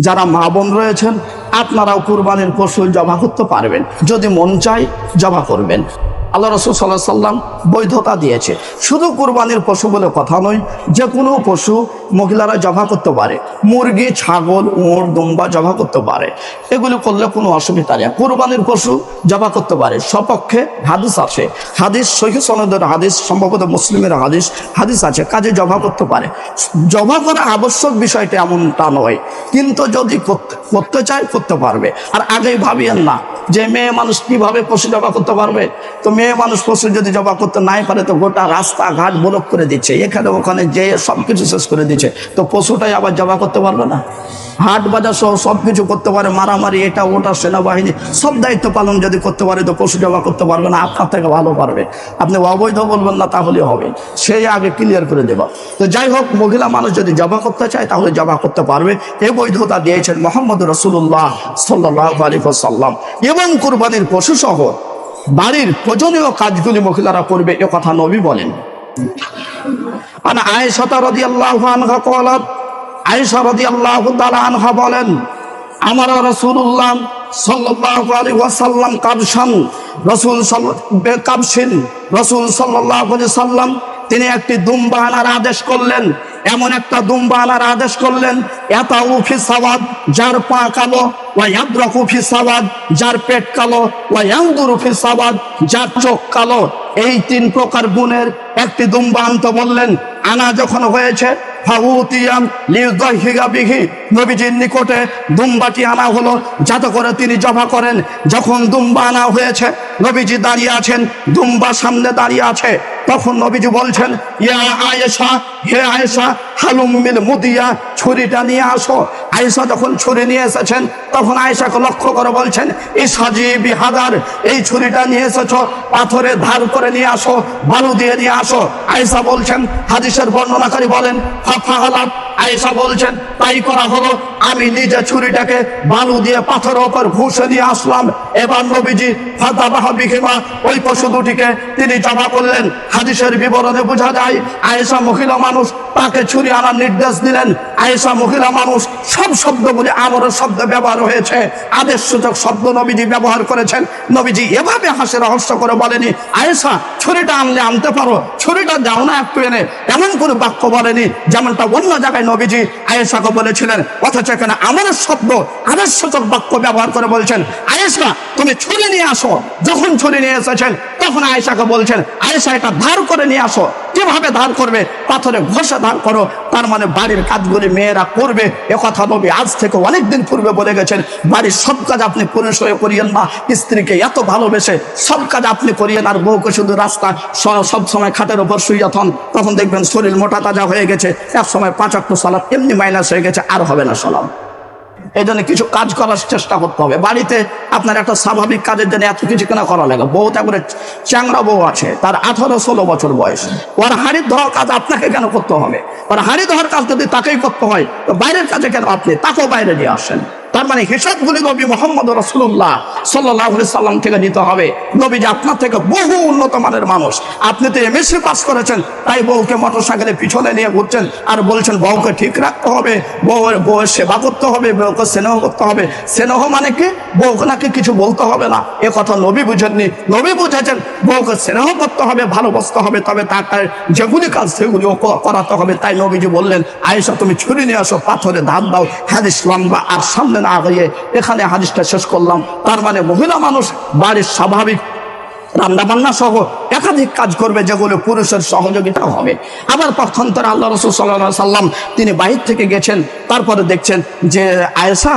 যারা মা বোন রয়েছেন, আপনারাও কুরবানির পশু জমা করতে পারবেন। যদি মন চায়, জমা করবেন। আল্লাহ রসুল সাল্লাহ সাল্লাম বৈধতা দিয়েছে। শুধু কুরবানির পশু বলে কথা নয় যে কোনো পশু মহিলারা জমা করতে পারে, মুরগি, ছাগল উঁড় দুম্বা জমা করতে পারে। এগুলো করলে কোনো অসুবিধা নেই। কুরবানির পশু জমা করতে পারে। সপক্ষে হাদিস আছে। হাদিস, সহি সনদের হাদিস, সম্ভবত মুসলিমের হাদিস হাদিস আছে। কাজে জমা করতে পারে। জমা করা আবশ্যক বিষয়টা এমনটা নয়, কিন্তু যদি করতে চায়, করতে পারবে। আর আগেই ভাবিয়েন না যে মেয়ে মানুষ কীভাবে পশু জবা করতে পারবে? তো মেয়ে মানুষ পশু যদি জবা করতে নাই পারে, তো গোটা রাস্তাঘাট ব্লক করে দিচ্ছে। এখানে, ওখানে যে সব কিছু শেষ করে দিচ্ছে। তো পশুটাই আবার জবা করতে পারবে না। হাট বাজার সহ সব কিছু করতে পারে, মারামারি, এটা, ওটা, সেনাবাহিনী, সব দায়িত্ব পালন যদি করতে পারে, তো পশু জবা করতে পারবে না, আপনার থেকে ভালো পারবে। আপনি অবৈধ বলবেন না তাহলে হবে। সেই আগে ক্লিয়ার করে দেব। তো যাই হোক, মহিলা মানুষ যদি জবা করতে চায়, তাহলে জবা করতে পারবে। এ বৈধতা দিয়েছেন মোহাম্মদ রসুল্লাহ সাল্লাহ আলী সাল্লাম এবং কুরবানির পশু সহ বাড়ির প্রয়োজনীয় কাজগুলি মহিলারা করবে, এ কথা নবী বলেন। আয়সতা রদি আল্লাহ আনহা কলাত আয়সা রদি আল্লাহ আনহা বলেন, আমার রসুল্লাহ সাল্লাহ আলী ওয়াসাল্লাম কাবসান রসুল কাবসিন রসুল সাল্লাহ সাল্লাম তিনি একটি দুম্বা আদেশ করলেন এমন একটা দুম্বা আদেশ করলেন এত উফি সাবাদ যার পা কালো ওয়া ইয়াদরাকু ফি সাওয়াদ, যার পেট কালো ওয়া ইয়ানদুরু ফি সাওয়াদ, যার চোখ কালো। এই তিন প্রকার গুণের একটি দুম্বা আনতে বললেন, আনা যখন হয়েছে নিকটে দুম্বাটি আনা হলো, যাতে করে তিনি জমা করেন। যখন দুম্বা আনা হয়েছে, নবীজি দাঁড়িয়ে আছেন, দুম্বা সামনে দাঁড়িয়ে আছে। তখন নবীজি বলছেন, ইয়া আয়েশা, হে আয়েশা, হালুম মিল মুদিয়া, ছুরিটা নিয়ে আসো। আয়েশা যখন ছুরি নিয়ে এসেছেন, তখন আয়েশাকে লক্ষ্য করে বলছেন এই সাজি বিহাদার, এই ছুরিটা নিয়ে এসেছ পাথরে ধার করে নিয়ে আসো, বালু দিয়ে নিয়ে আসো। আয়েশা বলছেন, হাদিসের বর্ণনাকারী বলেন ফাফা হালাত আয়েশা বলছেন, তাই করা হলো। আমি নিজে ছুরিটাকে বালু দিয়ে পাথরের ওপর ঘুষে নিয়ে আসলাম। এবার নবীজি ফাতা বাহাবিহিমা, ওই পশু দুটিকে তিনি জমা করলেন। হাদিসের বিবরণে বোঝা যায়, আয়েশা মহিলা মানুষ, তাকে ছুরি আনার নির্দেশ দিলেন। আয়েশা মহিলা মানুষ সব শব্দগুলি আমরের শব্দ ব্যবহার হয়েছে। আদেশ সূচক শব্দ নবীজি ব্যবহার করেছেন। নবীজি এভাবে হাসে রহস্য করে বলেনি, আয়েশা ছুরিটা আনলে আনতে পারো। ছুরিটা দাও না একটু এনে। এমন কোনো বাক্য বলেনি, যেমনটা অন্য জায়গায় নবীজি আয়েশাকে বলেছিলেন। অথচ এখানে আমার শব্দ আদর্শক বাক্য ব্যবহার করে বলছেন, আয়েশা, তুমি ছুরি নিয়ে আসো। যখন ছুরি নিয়ে এসেছেন, তখন আয়েশাকে বলছেন, আয়েশা, এটা ধার করে নিয়ে আসো। কীভাবে ধার করবে, পাথরে ঘষে ধার করো। তার মানে বাড়ির কাজগুলি মেয়েরা করবে। কথা নবী আজ থেকে অনেক দিন পূর্বে বলে গেছেন, বাড়ির সব কাজ আপনি পুরুষ হয়ে করিয়েন না। স্ত্রীকে এত ভালোবেসে সব কাজ আপনি করিয়েন, আর বউকে শুধু রাস্তা সব সময় খাটের উপর শুয়ে থন। তখন দেখবেন শরীর মোটা তাজা হয়ে গেছে। এক সময় পাঁচ অক্ট সালাদ এমনি মাইনাস হয়ে গেছে, আর হবে না সালাম। এই জন্য কিছু কাজ করার চেষ্টা করতে হবে। বাড়িতে আপনার একটা স্বাভাবিক কাজের জন্য এত কিছু কেনা করা লাগে। বউ তারপরে চ্যাংরা বউ আছে, তার আঠারো ষোলো বছর বয়স। ওর হাড়ির ধরার কাজ আপনাকে কেন করতে হবে? ওর হাড়ি ধরার কাজ যদি তাকেই করতে হয়, তো বাইরের কাজে কেন আপনি? তাকেও বাইরে নিয়ে আসেন। তার মানে হিসাবগুলি নবী মোহাম্মদ রসুল্লাহ সাল্লাহ সাল্লাম থেকে নিতে হবে। নবী যে আপনার থেকে বহু উন্নত মানের মানুষ। আপনি তো এমএসসি পাস করেছেন, তাই বউকে মোটর সাইকেলে পিছনে নিয়ে ঘুরছেন আর বলছেন বউকে ঠিক রাখতে হবে, বউয়ের বউয়ের সেবা করতে হবে, বউকে স্নেহ করতে হবে। স্নেহ মানে কি? বউকে নাকি কিছু বলতে হবে না। এ কথা নবী বুঝেননি। নবী বুঝেছেন, বউকে স্নেহ করতে হবে, ভালোবাসতে হবে, তবে তার যেগুলি কাজ সেগুলিও ক- করাতে হবে। তাই নবীজি বললেন, আয়েশা, তুমি ছুরি নিয়ে আসো, পাথরে ধান দাও, হাদিস লম্বা আর সামনে না গিয়ে এখানে হাদিসটা শেষ করলাম। তার মানে মহিলা মানুষ বাড়ির স্বাভাবিক রান্না বান্না সহ একাধিক কাজ করবে, যেগুলো পুরুষের সহযোগিতা হবে। আবার পক্ষান্তরে আল্লাহ রসুল সাল্লাহ সাল্লাম তিনি বাহির থেকে গেছেন, তারপরে দেখছেন যে আয়েশা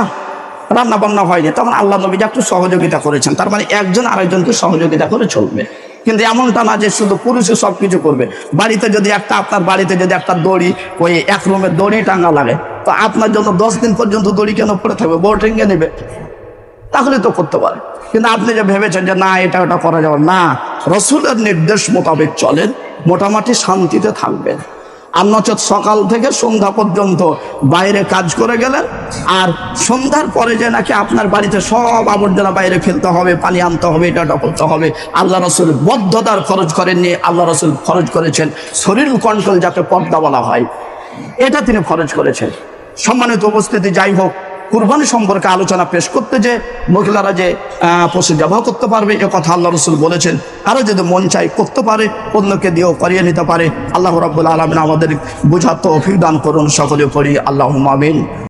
রান্না বান্না হয়নি, তখন আল্লাহ নবী একটু সহযোগিতা করেছেন। তার মানে একজন আরেকজনকে সহযোগিতা করে চলবে। কিন্তু এমনটা না যে শুধু পুরুষে সব কিছু করবে। বাড়িতে যদি একটা আপনার বাড়িতে যদি একটা দড়ি, ওই এক রুমের দড়ি টাঙ্গা লাগে তো আপনার জন্য দশ দিন পর্যন্ত দড়ি কেন পড়ে থাকবে? বউ টেঙ্গে নেবে। তাহলে তো করতে পারে। কিন্তু আপনি যে ভেবেছেন যে না, এটা ওটা করা যাবে না, রসুলের নির্দেশ মোতাবেক চলেন, মোটামুটি শান্তিতে থাকবেন। আর নচেত সকাল থেকে সন্ধ্যা পর্যন্ত বাইরে কাজ করে গেলেন, আর সন্ধ্যার পরে যে নাকি আপনার বাড়িতে সব আবর্জনা বাইরে ফেলতে হবে, পানি আনতে হবে, এটা ওটা করতে হবে, আল্লাহ রসুল বদ্ধতার খরচ করেননি, আল্লাহ রসুল খরচ করেছেন, শরীর কন্ট্রোল যাকে পর্দা বলা হয়, এটা তিনি খরচ করেছেন। সম্মানিত উপস্থিতি যাই হোক, কুরবানি সম্পর্কে আলোচনা পেশ করতে যে মহিলারা যে পশু ব্যবহার করতে পারবে, এ কথা আল্লাহ রসুল বলেছেন। তারা যদি মন চাই করতে পারে, অন্যকে দিয়েও করিয়ে নিতে পারে। আল্লাহ রব্বুল আলমিন আমাদের বুঝার তো দান করুন সকলে করি আল্লাহ মামিন